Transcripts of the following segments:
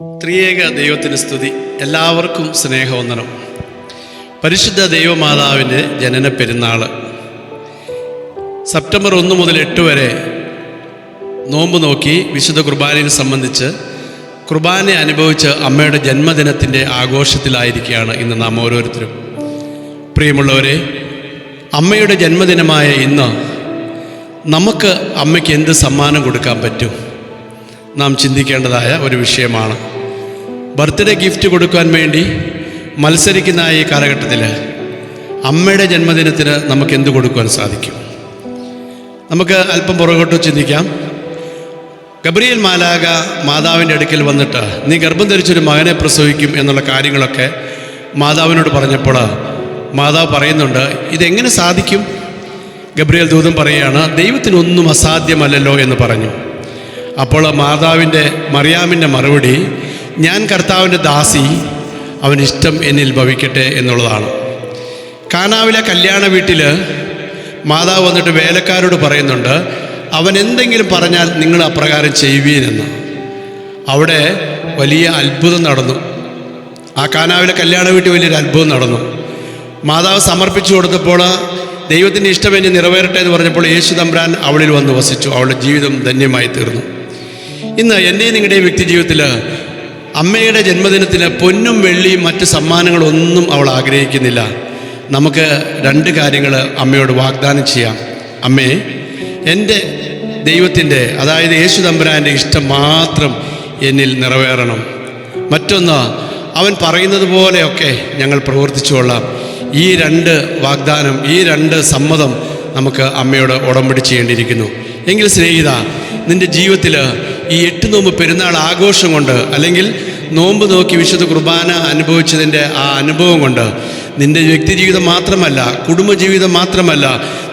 ത്രിയേക ദൈവത്തിന് സ്തുതി. എല്ലാവർക്കും സ്നേഹവന്ദനം. പരിശുദ്ധ ദൈവമാതാവിന്റെ ജനന പെരുന്നാൾ സെപ്റ്റംബർ ഒന്ന് മുതൽ എട്ട് വരെ നോമ്പ് നോക്കി വിശുദ്ധ കുർബാനയെ സംബന്ധിച്ച് കുർബാന അനുഭവിച്ച് അമ്മയുടെ ജന്മദിനത്തിന്റെ ആഘോഷത്തിലായിരിക്കുകയാണ് ഇന്ന് നാം ഓരോരുത്തരും. പ്രിയമുള്ളവരെ അമ്മയുടെ ജന്മദിനമായ ഇന്ന് നമുക്ക് അമ്മയ്ക്ക് എന്ത് സമ്മാനം കൊടുക്കാൻ പറ്റും? നാം ചിന്തിക്കേണ്ടതായ ഒരു വിഷയമാണ്. ബർത്ത്ഡേ ഗിഫ്റ്റ് കൊടുക്കാൻ വേണ്ടി മത്സരിക്കുന്ന ഈ കാലഘട്ടത്തിൽ അമ്മയുടെ ജന്മദിനത്തിന് നമുക്ക് എന്ത് കൊടുക്കുവാൻ സാധിക്കും? നമുക്ക് അല്പം പുറകോട്ട് ചിന്തിക്കാം. ഗബ്രിയേൽ മാലാക മാതാവിന്റെ അടുക്കൽ വന്നിട്ട് നീ ഗർഭം ധരിച്ചൊരു മകനെ പ്രസവിക്കും എന്നുള്ള കാര്യങ്ങളൊക്കെ മാതാവിനോട് പറഞ്ഞപ്പോൾ മാതാവ് പറയുന്നുണ്ട് ഇതെങ്ങനെ സാധിക്കും? ഗബ്രിയേൽ ദൂതം പറയുകയാണ് ദൈവത്തിനൊന്നും അസാധ്യമല്ലല്ലോ എന്ന് പറഞ്ഞു. അപ്പോൾ മാതാവിന്റെ മറിയാമിന്റെ മറുപടി ഞാൻ കർത്താവിന്റെ ദാസി അവനിഷ്ടം എന്നിൽ ഭവിക്കട്ടെ എന്നുള്ളതാണ്. കാനാവിലെ കല്യാണ വീട്ടിൽ മാതാവ് വന്നിട്ട് വേലക്കാരോട് പറയുന്നുണ്ട് അവൻ എന്തെങ്കിലും പറഞ്ഞാൽ നിങ്ങൾ അപ്രകാരം ചെയ്യുവീനെന്ന്. അവിടെ വലിയ അത്ഭുതം നടന്നു. ആ കാനാവിലെ കല്യാണ വീട്ടിൽ വലിയൊരു അത്ഭുതം നടന്നു. മാതാവ് സമർപ്പിച്ചു കൊടുത്തപ്പോൾ ദൈവത്തിന്റെ ഇഷ്ടം എന്നെ നിറവേറട്ടെ എന്ന് പറഞ്ഞപ്പോൾ യേശു തമ്പ്രാൻ അവളിൽ വന്ന് വസിച്ചു. അവളുടെ ജീവിതം ധന്യമായി തീർന്നു. ഇന്ന് എന്റെയും നിങ്ങളുടെയും വ്യക്തി ജീവിതത്തിൽ അമ്മയുടെ ജന്മദിനത്തിന് പൊന്നും വെള്ളിയും മറ്റ് സമ്മാനങ്ങളൊന്നും അവൾ ആഗ്രഹിക്കുന്നില്ല. നമുക്ക് രണ്ട് കാര്യങ്ങൾ അമ്മയോട് വാഗ്ദാനം ചെയ്യാം. അമ്മേ എന്റെ ദൈവത്തിന്റെ അതായത് യേശു തമ്പുരാന്റെ ഇഷ്ടം മാത്രം എന്നിൽ നിറവേറണം. മറ്റൊന്ന് അവൻ പറയുന്നത് പോലെയൊക്കെ ഞങ്ങൾ പ്രവർത്തിച്ചുകൊള്ളാം ഈ രണ്ട് വാഗ്ദാനം ഈ രണ്ട് സമ്മതം നമുക്ക് അമ്മയോട് ഉടമ്പടി ചെയ്യേണ്ടിയിരിക്കുന്നു. എങ്കിൽ സ്നേഹിത നിന്റെ ജീവിതത്തിൽ ഈ എട്ട് നോമ്പ് പെരുന്നാൾ ആഘോഷം കൊണ്ട് അല്ലെങ്കിൽ നോമ്പ് നോക്കി വിശുദ്ധ കുർബാന അനുഭവിച്ചതിന്റെ ആ അനുഭവം കൊണ്ട് നിന്റെ വ്യക്തി ജീവിതം മാത്രമല്ല കുടുംബജീവിതം മാത്രമല്ല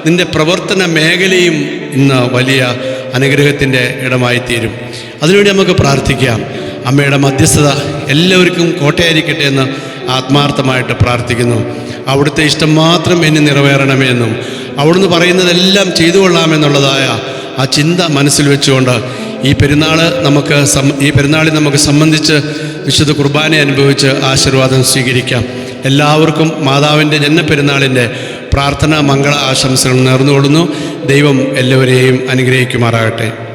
നിന്റെ പ്രവർത്തന മേഖലയും ഇന്ന് വലിയ അനുഗ്രഹത്തിന്റെ ഇടമായി തീരും അതിനുവേണ്ടി നമുക്ക് പ്രാർത്ഥിക്കാം. അമ്മയുടെ മധ്യസ്ഥത എല്ലാവർക്കും കോട്ടയായിരിക്കട്ടെ എന്ന് ആത്മാർത്ഥമായിട്ട് പ്രാർത്ഥിക്കുന്നു. അവിടുത്തെ ഇഷ്ടം മാത്രം എന്നെ നിറവേറണമെന്നും അവിടുന്ന് പറയുന്നതെല്ലാം ചെയ്തു കൊള്ളാമെന്നുള്ളതായ ആ ചിന്ത മനസ്സിൽ വെച്ചുകൊണ്ട് ഈ പെരുന്നാൾ നമുക്ക് ഈ പെരുന്നാളിൽ നമുക്ക് സംബന്ധിച്ച് വിശുദ്ധ കുർബാന അനുഭവിച്ച് ആശീർവാദം സ്വീകരിക്കാം. എല്ലാവർക്കും മാതാവിന്റെ ജന്മപ്പെരുന്നാളിന്റെ പ്രാർത്ഥന മംഗള ആശംസകൾ നേർന്നുകൊള്ളുന്നു. ദൈവം എല്ലാവരെയും അനുഗ്രഹിക്കുമാറാകട്ടെ.